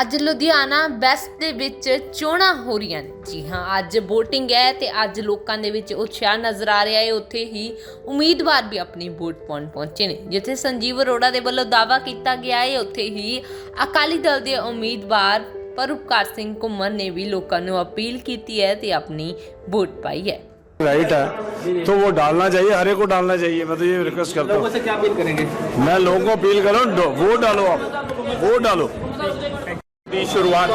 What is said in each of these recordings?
ਅੱਜ ਲੁਧਿਆਣਾ ਵੈਸਟ ਦੇ ਵਿੱਚ ਚੋਣਾਂ ਹੋ ਰਹੀਆਂ ਨੇ ਜੀ ਹਾਂ ਅੱਜ VOTING ਹੈ ਤੇ ਅੱਜ ਲੋਕਾਂ ਦੇ ਵਿੱਚ ਉਤਸ਼ਾਹ ਨਜ਼ਰ ਆ ਰਿਹਾ ਹੈ ਉੱਥੇ ਹੀ ਉਮੀਦਵਾਰ ਵੀ ਆਪਣੀ ਵੋਟ ਪਾਉਣ ਪਹੁੰਚੇ ਨੇ ਜਿੱਥੇ ਸੰਜੀਵ ਅਰੋੜਾ ਦੇ ਵੱਲੋਂ ਦਾਅਵਾ ਕੀਤਾ ਗਿਆ ਹੈ ਉੱਥੇ ਹੀ ਅਕਾਲੀ ਦਲ ਦੇ ਉਮੀਦਵਾਰ ਪਰਉਪਕਾਰ ਸਿੰਘ ਘੁੰਮਣ ਨੇ ਵੀ ਲੋਕਾਂ ਨੂੰ ਅਪੀਲ ਕੀਤੀ ਹੈ ਤੇ ਆਪਣੀ ਵੋਟ ਪਾਈ ਹੈ राइट है तो वो डालना चाहिए हर एक को डालना चाहिए मैं तो ये रिक्वेस्ट करता लोगों हूँ से क्या अपील करेंगे मैं लोगों को अपील कर रहा हूँ डो- वोट डालो आप वोट डालो ਦੀ ਸ਼ੁਰੂਆਤ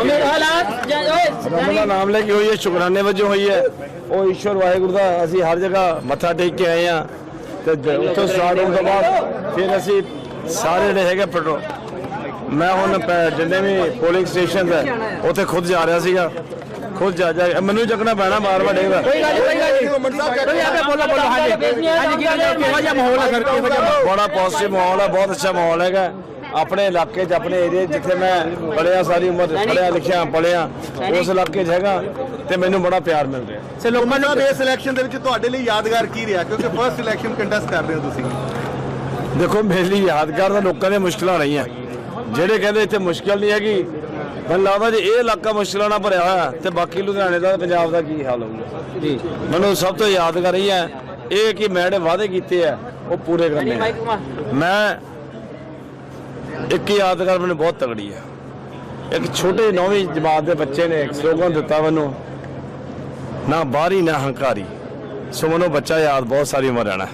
ਦਾ ਨਾਮ ਲੈ ਕੇ ਹੋਈ ਹੈ ਸ਼ੁਕਰਾਨੇ ਵਜੋਂ ਹੋਈ ਹੈ। ਉਹ ਈਸ਼ਵਰ ਵਾਹਿਗੁਰੂ ਦਾ ਅਸੀਂ ਹਰ ਜਗ੍ਹਾ ਮੱਥਾ ਟੇਕ ਕੇ ਆਏ ਆ ਤੇ ਉੱਥੋਂ ਸਟਾਰਟ ਹੋਣ ਤੋਂ ਬਾਅਦ ਫਿਰ ਅਸੀਂ ਸਾਰੇ ਜਿਹੜੇ ਹੈਗੇ ਪੈਟਰੋ ਮੈਂ ਹੁਣ ਪ- ਜਿੰਨੇ ਵੀ ਪੋਲਿੰਗ ਸਟੇਸ਼ਨ ਹੈ ਉੱਥੇ ਖੁਦ ਜਾ ਰਿਹਾ ਸੀਗਾ। ਖੁਦ ਜਾ ਜਾ ਮੈਨੂੰ ਹੀ ਚੱਕਣਾ ਪੈਣਾ ਬਾਰ ਬਾਰ ਡੇਗਾ ਬੜਾ ਪੋਜ਼ਿਟਿਵ ਮਾਹੌਲ ਹੈ ਬਹੁਤ ਅੱਛਾ ਮਾਹੌਲ ਹੈਗਾ। ਆਪਣੇ ਇਲਾਕੇ 'ਚ ਆਪਣੇ ਏਰੀਆ ਜਿੱਥੇ ਮੈਂ ਪੜਿਆ ਸਾਰੀ ਉਮਰ ਪੜਿਆ ਲਿਖਿਆ ਪੜਿਆ ਉਸ ਇਲਾਕੇ 'ਚ ਹੈਗਾ ਤੇ ਮੈਨੂੰ ਬੜਾ ਪਿਆਰ ਮਿਲ ਰਿਹਾ। ਸੇ ਲੋਕਾਂ ਦੇ ਇਸ ਇਲੈਕਸ਼ਨ ਦੇ ਵਿੱਚ ਤੁਹਾਡੇ ਲਈ ਯਾਦਗਾਰ ਕੀ ਰਿਹਾ? ਕਿਉਂਕਿ ਫਰਸਟ ਇਲੈਕਸ਼ਨ ਕੰਟੈਸਟ ਕਰ ਰਹੇ ਹੋ ਤੁਸੀਂ। ਦੇਖੋ ਮੇਰੇ ਲਈ ਯਾਦਗਾਰ ਤਾਂ ਲੋਕਾਂ ਦੀਆਂ ਮੁਸ਼ਕਲਾਂ ਰਹੀਆਂ। ਜਿਹੜੇ ਕਹਿੰਦੇ ਇੱਥੇ ਮੁਸ਼ਕਲ ਨਹੀਂ ਹੈਗੀ ਮੈਨੂੰ ਲੱਗਦਾ ਜੇ ਇਹ ਇਲਾਕਾ ਮੁਸ਼ਕਲਾਂ ਨਾਲ ਭਰਿਆ ਹੋਇਆ ਤੇ ਬਾਕੀ ਲੁਧਿਆਣੇ ਦਾ ਪੰਜਾਬ ਦਾ ਕੀ ਹਾਲ ਹੋਊਗਾ? ਜੀ। ਮੈਨੂੰ ਸਭ ਤੋਂ ਯਾਦਗਾਰ ਇਹ ਹੈ ਇਹ ਕਿ ਮੈਂ ਜਿਹੜੇ ਵਾਅਦੇ ਕੀਤੇ ਆ ਉਹ ਪੂਰੇ ਕਰਨੇ ਮੈਂ ਇੱਕ ਯਾਦਗਾਰ ਮੈਨੂੰ ਬਹੁਤ ਤਗੜੀ ਹੈ ਇੱਕ ਛੋਟੇ ਨੌਵੀਂ ਜਮਾਤ ਦੇ ਬੱਚੇ ਨੇ ਇੱਕ ਸਲੋਗਨ ਦਿੱਤਾ ਮੈਨੂੰ, ਨਾ ਬਾਹਰੀ ਨਾ ਹੰਕਾਰੀ। ਸੋ ਮੈਨੂੰ ਬੱਚਾ ਯਾਦ ਬਹੁਤ ਸਾਰੀ ਉਮਰ ਰਹਿਣਾ।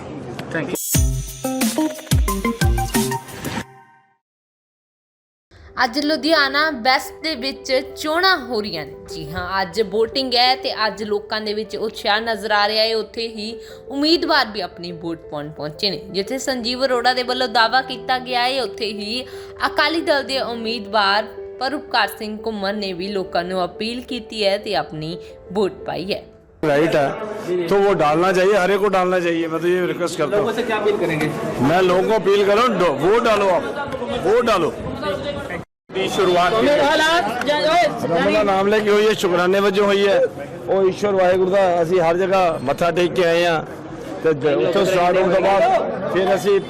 ਅੱਜ ਲੁਧਿਆਣਾ ਵੈਸਟ ਦੇ ਵਿੱਚ ਚੋਣਾਂ ਹੋ ਰਹੀਆਂ ਨੇ ਜੀ ਹਾਂ ਅੱਜ VOTING ਹੈ ਤੇ ਅੱਜ ਲੋਕਾਂ ਦੇ ਵਿੱਚ ਉਤਸ਼ਾਹ ਨਜ਼ਰ ਆ ਰਿਹਾ ਹੈ ਉੱਥੇ ਹੀ ਉਮੀਦਵਾਰ ਵੀ ਆਪਣੀ ਵੋਟ ਪਾਉਣ ਪਹੁੰਚੇ ਨੇ ਜਿੱਥੇ ਸੰਜੀਵ ਅਰੋੜਾ ਦੇ ਵੱਲੋਂ ਦਾਅਵਾ ਕੀਤਾ ਗਿਆ ਹੈ ਉੱਥੇ ਹੀ ਅਕਾਲੀ ਦਲ ਦੇ ਉਮੀਦਵਾਰ ਪਰਉਪਕਾਰ ਸਿੰਘ ਘੁੰਮਣ ਨੇ ਵੀ ਲੋਕਾਂ ਨੂੰ ਅਪੀਲ ਕੀਤੀ ਹੈ ਤੇ ਆਪਣੀ ਵੋਟ ਪਾਈ ਹੈ राइट है तो वो डालना चाहिए हर एक को डालना चाहिए मैं तो ये रिक्वेस्ट करता लोगों हूँ से क्या अपील करेंगे मैं लोगों को अपील कर रहा हूँ डो- वोट डालो आप वोट डालो ਦੀ ਸ਼ੁਰੂਆਤ ਰੱਬ ਦਾ ਨਾਮ ਲੈ ਕੇ ਹੋਈ ਹੈ ਸ਼ੁਕਰਾਨੇ ਵਜੋਂ ਹੋਈ ਹੈ। ਉਹ ਈਸ਼ਵਰ ਵਾਹਿਗੁਰੂ ਦਾ ਅਸੀਂ ਹਰ ਜਗ੍ਹਾ ਮੱਥਾ ਟੇਕ ਕੇ ਆਏ ਆ ਤੇ ਜ- ਉੱਥੋਂ ਸਟਾਰਟ ਹੋਣ ਤੋਂ ਬਾਅਦ ਫਿਰ ਅਸੀਂ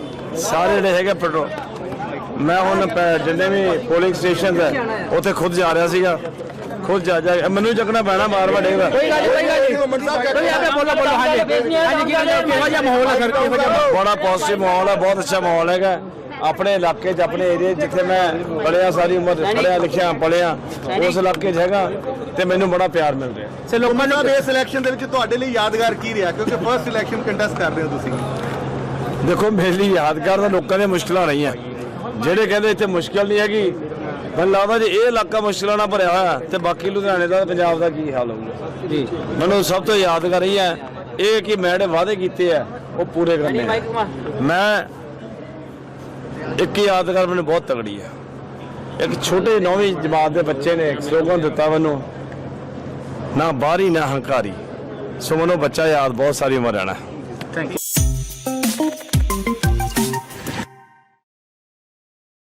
ਸਾਰੇ ਜਿਹੜੇ ਹੈਗੇ ਪੈਟਰੋ ਮੈਂ ਹੁਣ ਪ- ਜਿੰਨੇ ਵੀ ਪੋਲਿੰਗ ਸਟੇਸ਼ਨ ਹੈ ਉੱਥੇ ਖੁਦ ਜਾ ਰਿਹਾ ਸੀਗਾ। ਖੁਦ ਜਾ ਜਾ ਮੈਨੂੰ ਹੀ ਚੱਕਣਾ ਪੈਣਾ ਬਾਰ ਬਾਰ ਡੇਗਾ ਬੜਾ ਪੋਜ਼ਿਟਿਵ ਮਾਹੌਲ ਹੈ ਬਹੁਤ ਅੱਛਾ ਮਾਹੌਲ ਹੈਗਾ। ਆਪਣੇ ਇਲਾਕੇ 'ਚ ਆਪਣੇ ਏਰੀਆ ਜਿੱਥੇ ਮੈਂ ਪੜਿਆ ਸਾਰੀ ਉਮਰ ਪੜਿਆ ਲਿਖਿਆ ਪੜਿਆ ਉਸ ਇਲਾਕੇ 'ਚ ਹੈਗਾ ਤੇ ਮੈਨੂੰ ਬੜਾ ਪਿਆਰ ਮਿਲ ਰਿਹਾ। ਸੇ ਲੋਕਾਂ ਦੇ ਇਸ ਇਲੈਕਸ਼ਨ ਦੇ ਵਿੱਚ ਤੁਹਾਡੇ ਲਈ ਯਾਦਗਾਰ ਕੀ ਰਿਹਾ? ਕਿਉਂਕਿ ਫਰਸਟ ਇਲੈਕਸ਼ਨ ਕੰਟੈਸਟ ਕਰ ਰਹੇ ਹੋ ਤੁਸੀਂ। ਦੇਖੋ ਮੇਰੇ ਲਈ ਯਾਦਗਾਰ ਤਾਂ ਲੋਕਾਂ ਦੀਆਂ ਮੁਸ਼ਕਲਾਂ ਰਹੀਆਂ। ਜਿਹੜੇ ਕਹਿੰਦੇ ਇੱਥੇ ਮੁਸ਼ਕਲ ਨਹੀਂ ਹੈਗੀ ਮੈਨੂੰ ਲੱਗਦਾ ਜੇ ਇਹ ਇਲਾਕਾ ਮੁਸ਼ਕਲਾਂ ਨਾਲ ਭਰਿਆ ਹੋਇਆ ਤੇ ਬਾਕੀ ਲੁਧਿਆਣੇ ਦਾ ਪੰਜਾਬ ਦਾ ਕੀ ਹਾਲ ਹੋਊਗਾ? ਜੀ। ਮੈਨੂੰ ਸਭ ਤੋਂ ਯਾਦਗਾਰ ਇਹ ਹੈ ਇਹ ਕਿ ਮੈਂ ਜਿਹੜੇ ਵਾਅਦੇ ਕੀਤੇ ਆ ਉਹ ਪੂਰੇ ਕਰਨੇ ਮੈਂ ਇੱਕ ਯਾਦਗਾਰ ਮੈਨੂੰ ਬਹੁਤ ਤਗੜੀ ਹੈ ਇੱਕ ਛੋਟੇ ਨੌਵੀਂ ਜਮਾਤ ਦੇ ਬੱਚੇ ਨੇ ਇੱਕ ਸਲੋਗਨ ਦਿੱਤਾ ਮੈਨੂੰ, ਨਾ ਬਾਹਰੀ, ਨਾ ਹੰਕਾਰੀ। ਸੋ ਮੈਨੂੰ ਬੱਚਾ ਯਾਦ, ਬਹੁਤ ਸਾਰੀ ਉਮਰ ਰਹਿਣਾ। Thank you